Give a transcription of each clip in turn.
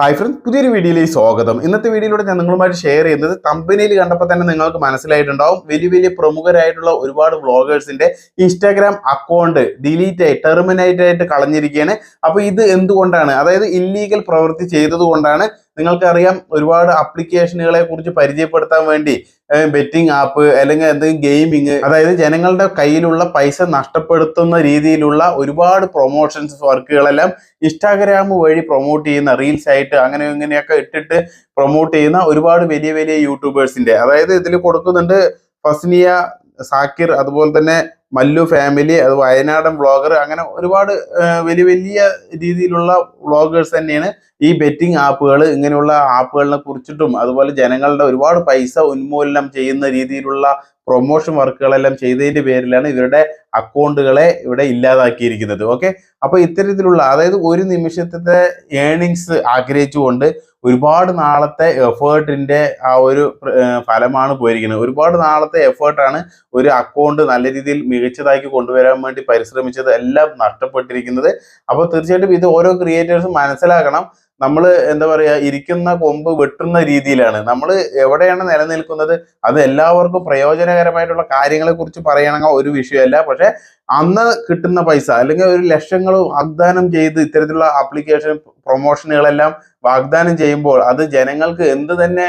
Hi friends പുതിയൊരു വീഡിയോയിലേക്ക് സ്വാഗതം. ഇന്നത്തെ വീഡിയോയിലൂടെ ഞാൻ നിങ്ങളുമായിട്ട് ഷെയർ ചെയ്യുന്നത് കമ്പനിയിൽ കണ്ടപ്പോൾ തന്നെ നിങ്ങൾക്ക് മനസ്സിലായിട്ടുണ്ടാവും. വലിയ വലിയ പ്രമുഖരായിട്ടുള്ള ഒരുപാട് വ്ളോഗേഴ്സിന്റെ ഇൻസ്റ്റാഗ്രാം അക്കൗണ്ട് ഡിലീറ്റ് ആയി ടെർമിനേറ്റ് ആയിട്ട് കളഞ്ഞിരിക്കുകയാണ്. അപ്പോൾ ഇത് എന്തുകൊണ്ടാണ്? അതായത് ഇല്ലീഗൽ പ്രവൃത്തി ചെയ്തത് കൊണ്ടാണ് നിങ്ങൾക്കറിയാം ഒരുപാട് ആപ്ലിക്കേഷനുകളെ കുറിച്ച് പരിചയപ്പെടുത്താൻ വേണ്ടി ബെറ്റിംഗ് ആപ്പ് അല്ലെങ്കിൽ എന്തെങ്കിലും ഗെയിമിങ് അതായത് ജനങ്ങളുടെ കയ്യിലുള്ള പൈസ നഷ്ടപ്പെടുത്തുന്ന രീതിയിലുള്ള ഒരുപാട് പ്രൊമോഷൻസ് വർക്കുകളെല്ലാം ഇൻസ്റ്റാഗ്രാം വഴി പ്രൊമോട്ട് ചെയ്യുന്ന റീൽസ് ആയിട്ട് അങ്ങനെ ഇങ്ങനെയൊക്കെ ഇട്ടിട്ട് പ്രൊമോട്ട് ചെയ്യുന്ന ഒരുപാട് വലിയ വലിയ യൂട്യൂബേഴ്സിന്റെ അതായത് ഇതിൽ കൊടുക്കുന്നുണ്ട് ഫസ്നിയ സാക്കിർ അതുപോലെ തന്നെ മല്ലു ഫാമിലി അത് വയനാടൻ വ്ളോഗർ അങ്ങനെ ഒരുപാട് വലിയ വലിയ രീതിയിലുള്ള വ്ളോഗേഴ്സ് തന്നെയാണ് ഈ ബെറ്റിംഗ് ആപ്പുകൾ ഇങ്ങനെയുള്ള ആപ്പുകളെ കുറിച്ചിട്ടും അതുപോലെ ജനങ്ങളുടെ ഒരുപാട് പൈസ ഉന്മൂലനം ചെയ്യുന്ന രീതിയിലുള്ള പ്രൊമോഷൻ വർക്കുകളെല്ലാം ചെയ്തതിന്റെ പേരിലാണ് ഇവരുടെ അക്കൗണ്ടുകളെ ഇവിടെ ഇല്ലാതാക്കിയിരിക്കുന്നത്. ഓക്കെ അപ്പൊ ഇത്തരത്തിലുള്ള അതായത് ഒരു നിമിഷത്തെ ഏണിങ്സ് ആഗ്രഹിച്ചുകൊണ്ട് ഒരുപാട് നാളത്തെ എഫേർട്ടിന്റെ ആ ഒരു ഫലമാണ് പോയിരിക്കുന്നത്. ഒരുപാട് നാളത്തെ എഫേർട്ടാണ് ഒരു അക്കൗണ്ട് നല്ല രീതിയിൽ മികച്ചതാക്കി കൊണ്ടുവരാൻ വേണ്ടി പരിശ്രമിച്ചത് എല്ലാം നഷ്ടപ്പെട്ടിരിക്കുന്നത്. അപ്പോൾ തീർച്ചയായിട്ടും ഇത് ഓരോ ക്രിയേറ്റേഴ്സും മനസ്സിലാക്കണം. നമ്മൾ എന്താ പറയാ ഇരിക്കുന്ന കൊമ്പ് വെട്ടുന്ന രീതിയിലാണ്. നമ്മൾ എവിടെയാണ് നിലനിൽക്കുന്നത്? അത് എല്ലാവർക്കും പ്രയോജനകരമായിട്ടുള്ള കാര്യങ്ങളെ കുറിച്ച് പറയണമെങ്കിൽ ഒരു വിഷയമല്ല. പക്ഷേ അന്ന് കിട്ടുന്ന പൈസ അല്ലെങ്കിൽ ഒരു ലക്ഷങ്ങൾ വാഗ്ദാനം ചെയ്ത് ഇത്തരത്തിലുള്ള ആപ്ലിക്കേഷൻ പ്രൊമോഷനുകളെല്ലാം വാഗ്ദാനം ചെയ്യുമ്പോൾ അത് ജനങ്ങൾക്ക് എന്ത് തന്നെ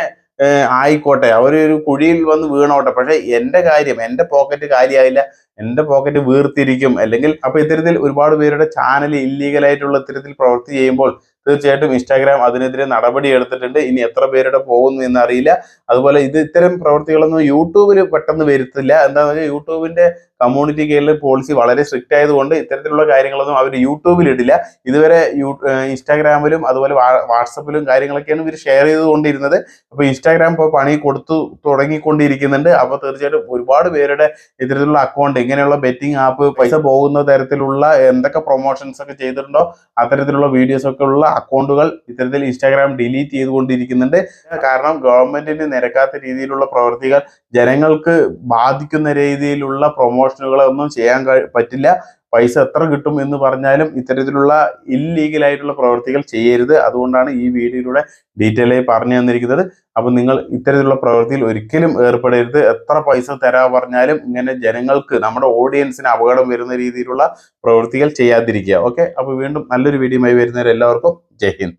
ആയിക്കോട്ടെ. അവരൊരു കുഴിയിൽ വന്ന് വീണോട്ടെ. പക്ഷെ എന്റെ കാര്യം എന്റെ പോക്കറ്റ് കാര്യമായില്ല എന്റെ പോക്കറ്റ് വീർത്തിരിക്കും. അല്ലെങ്കിൽ അപ്പൊ ഇത്തരത്തിൽ ഒരുപാട് പേരുടെ ചാനൽ ഇല്ലീഗലായിട്ടുള്ള ഇത്തരത്തിൽ പ്രവൃത്തി ചെയ്യുമ്പോൾ തീർച്ചയായിട്ടും ഇൻസ്റ്റാഗ്രാം അതിനെതിരെ നടപടി എടുത്തിട്ടുണ്ട്. ഇനി എത്ര പേരുടെ പോകുന്നു എന്നറിയില്ല. അതുപോലെ ഇത് ഇത്തരം പ്രവൃത്തികളൊന്നും യൂട്യൂബിൽ പെട്ടെന്ന് വരുത്തില്ല. എന്താണെന്ന് വെച്ചാൽ യൂട്യൂബിന്റെ കമ്മ്യൂണിറ്റി കെയറിൽ പോളിസി വളരെ സ്ട്രിക്റ്റ് ആയതുകൊണ്ട് ഇത്തരത്തിലുള്ള കാര്യങ്ങളൊന്നും അവർ യൂട്യൂബിൽ ഇടില്ല. ഇതുവരെ യൂ ഇൻസ്റ്റാഗ്രാമിലും അതുപോലെ വാട്സപ്പിലും കാര്യങ്ങളൊക്കെയാണ് ഇവർ ഷെയർ ചെയ്തുകൊണ്ടിരുന്നത്. അപ്പോൾ ഇൻസ്റ്റാഗ്രാം ഇപ്പോൾ പണി കൊടുത്തു തുടങ്ങിക്കൊണ്ടിരിക്കുന്നുണ്ട്. അപ്പോൾ തീർച്ചയായിട്ടും ഒരുപാട് പേരുടെ ഇത്തരത്തിലുള്ള അക്കൗണ്ട് ഇങ്ങനെയുള്ള ബെറ്റിംഗ് ആപ്പ് പൈസ പോകുന്ന തരത്തിലുള്ള എന്തൊക്കെ പ്രൊമോഷൻസ് ഒക്കെ ചെയ്തിട്ടുണ്ടോ അത്തരത്തിലുള്ള വീഡിയോസ് ഒക്കെ ഉള്ള അക്കൗണ്ടുകൾ ഇത്തരത്തിൽ ഇൻസ്റ്റാഗ്രാം ഡിലീറ്റ് ചെയ്തുകൊണ്ടിരിക്കുന്നുണ്ട്. കാരണം ഗവൺമെന്റിന് നിരക്കാത്ത രീതിയിലുള്ള പ്രവൃത്തികൾ ജനങ്ങൾക്ക് ബാധിക്കുന്ന രീതിയിലുള്ള പ്രൊമോഷനുകളൊന്നും ചെയ്യാൻ പറ്റില്ല. പൈസ എത്ര കിട്ടും എന്ന് പറഞ്ഞാലും ഇത്തരത്തിലുള്ള ഇല്ലീഗൽ ആയിട്ടുള്ള പ്രവൃത്തികൾ ചെയ്യരുത്. അതുകൊണ്ടാണ് ഈ വീഡിയോയിലൂടെ ഡീറ്റെയിൽ ആയി പറഞ്ഞു തന്നിരിക്കുന്നത്. അപ്പൊ നിങ്ങൾ ഇത്തരത്തിലുള്ള പ്രവൃത്തിയിൽ ഒരിക്കലും ഏർപ്പെടരുത്. എത്ര പൈസ തരാ പറഞ്ഞാലും ഇങ്ങനെ ജനങ്ങൾക്ക് നമ്മുടെ ഓഡിയൻസിന് അപകടം വരുന്ന രീതിയിലുള്ള പ്രവൃത്തികൾ ചെയ്യാതിരിക്കുക. ഓക്കെ അപ്പോൾ വീണ്ടും നല്ലൊരു വീഡിയോ വീഡിയോയുമായി വരുന്നവരെല്ലാവർക്കും ജയ് ഹിന്ദ്.